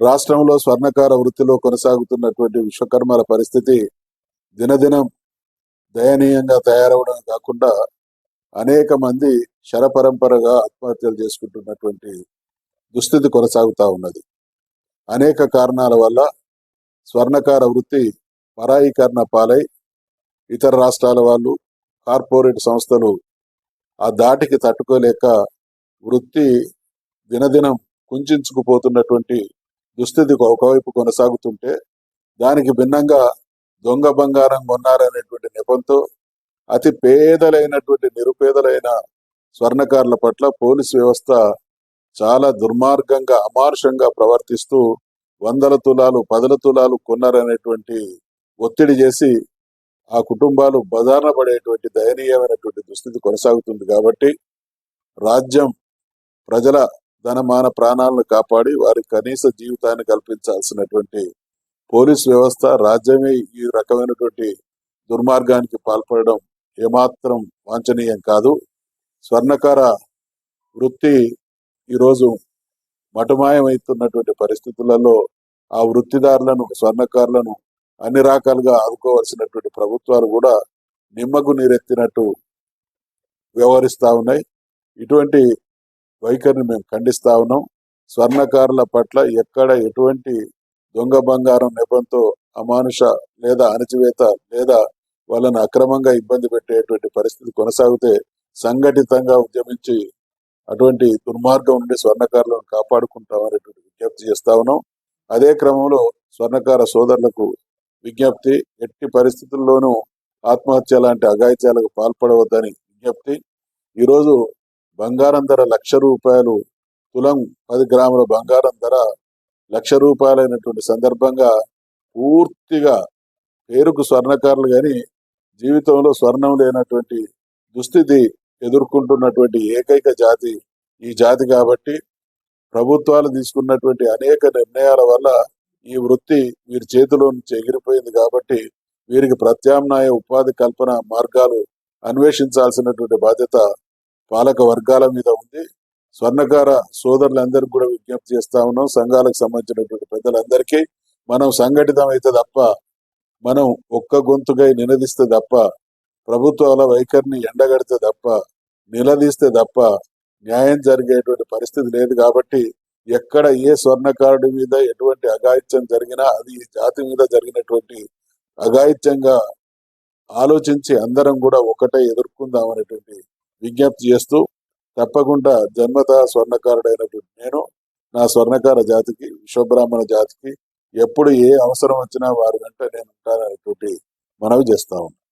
రాష్ట్రంలో స్వర్ణకార వృత్తిలో కొనసాగుతున్నటువంటి విశ్వకర్మల పరిస్థితి దినదినం దయనీయంగా తయారవడం కాకుండా అనేక మంది శరపరంపరగా ఆత్మహత్యలు చేసుకుంటున్నటువంటి దుస్థితి కొనసాగుతా ఉన్నది. అనేక కారణాల వల్ల స్వర్ణకార వృత్తి పరాయీకరణ పాలై ఇతర రాష్ట్రాల వాళ్ళు కార్పొరేట్ సంస్థలు ఆ దాటికి తట్టుకోలేక వృత్తి దినదినం కుంచుకుపోతున్నటువంటి దుస్థితి ఒకవైపు కొనసాగుతుంటే దానికి భిన్నంగా దొంగ బంగారం కొన్నారనేటువంటి నెపంతో అతి పేదలైనటువంటి నిరుపేదలైన స్వర్ణకారుల పట్ల పోలీస్ వ్యవస్థ చాలా దుర్మార్గంగా అమానుషంగా ప్రవర్తిస్తూ వందల తులాలు పదల తులాలు కొన్నారనేటువంటి ఒత్తిడి చేసి ఆ కుటుంబాలు బదారణ పడేటువంటి దయనీయమైనటువంటి దుస్థితి కొనసాగుతుంది కాబట్టి రాజ్యం ప్రజల ధనమాన ప్రాణాలను కాపాడి వారి కనీస జీవితాన్ని కల్పించాల్సినటువంటి పోలీస్ వ్యవస్థ రాజ్యమే ఈ రకమైనటువంటి దుర్మార్గానికి పాల్పడడం ఏమాత్రం వాంఛనీయం కాదు. స్వర్ణకార వృత్తి ఈరోజు మటుమాయమవుతున్నటువంటి పరిస్థితులలో ఆ వృత్తిదారులను స్వర్ణకారులను అన్ని రకాలుగా ఆదుకోవాల్సినటువంటి ప్రభుత్వాలు కూడా నిమ్మకు నీరెత్తినట్టు వ్యవహరిస్తూ ఉన్నాయి. ఇటువంటి వైఖరిని మేము ఖండిస్తా ఉన్నాం. స్వర్ణకారుల పట్ల ఎక్కడ ఎటువంటి దొంగ బంగారం నెపంతో అమానుష లేదా అణచివేత లేదా వాళ్ళని అక్రమంగా ఇబ్బంది పెట్టేటువంటి పరిస్థితి కొనసాగితే సంఘటితంగా ఉద్యమించి అటువంటి దుర్మార్గం నుండి స్వర్ణకారులను కాపాడుకుంటాం అనేటువంటి విజ్ఞప్తి చేస్తా ఉన్నాం. అదే క్రమంలో స్వర్ణకార సోదరులకు విజ్ఞప్తి ఎట్టి పరిస్థితుల్లోనూ ఆత్మహత్య లాంటి అఘాయిత్యాలకు పాల్పడవద్దని విజ్ఞప్తి. ఈరోజు బంగారం ధర లక్ష రూపాయలు తులం పది గ్రాముల బంగారం ధర లక్ష రూపాయలైనటువంటి సందర్భంగా పూర్తిగా పేరుకు స్వర్ణకారులు కానీ జీవితంలో స్వర్ణం లేనటువంటి దుస్థితి ఎదుర్కొంటున్నటువంటి ఏకైక జాతి ఈ జాతి కాబట్టి ప్రభుత్వాలు తీసుకున్నటువంటి అనేక నిర్ణయాల వల్ల ఈ వృత్తి వీరి చేతిలో నుంచి ఎగిరిపోయింది కాబట్టి వీరికి ప్రత్యామ్నాయ ఉపాధి కల్పన మార్గాలు అన్వేషించాల్సినటువంటి బాధ్యత పాలక వర్గాల మీద ఉంది. స్వర్ణకార సోదరులందరికీ కూడా విజ్ఞప్తి చేస్తా ఉన్నాం. సంఘాలకు సంబంధించినటువంటి పెద్దలందరికీ. మనం సంఘటితం అయితే తప్ప మనం ఒక్క గొంతుకై నినదిస్తే తప్ప ప్రభుత్వాల వైఖరిని ఎండగడితే తప్ప నిలదీస్తే తప్ప న్యాయం జరిగేటువంటి పరిస్థితి లేదు కాబట్టి ఎక్కడ ఏ స్వర్ణకారుడి మీద ఎటువంటి అఘాయిత్యం జరిగినా అది జాతి మీద జరిగినటువంటి అఘాయిత్యంగా ఆలోచించి అందరం కూడా ఒకటే ఎదుర్కొందాం అనేటువంటి విజ్ఞప్తి చేస్తూ తప్పకుండా జన్మత స్వర్ణకారుడైనటువంటి నేను నా స్వర్ణకార జాతికి విశ్వబ్రాహ్మణ జాతికి ఎప్పుడు ఏ అవసరం వచ్చినా వారి వెంట నేను ఉంటాననేటువంటి మనవి చేస్తా ఉన్నాను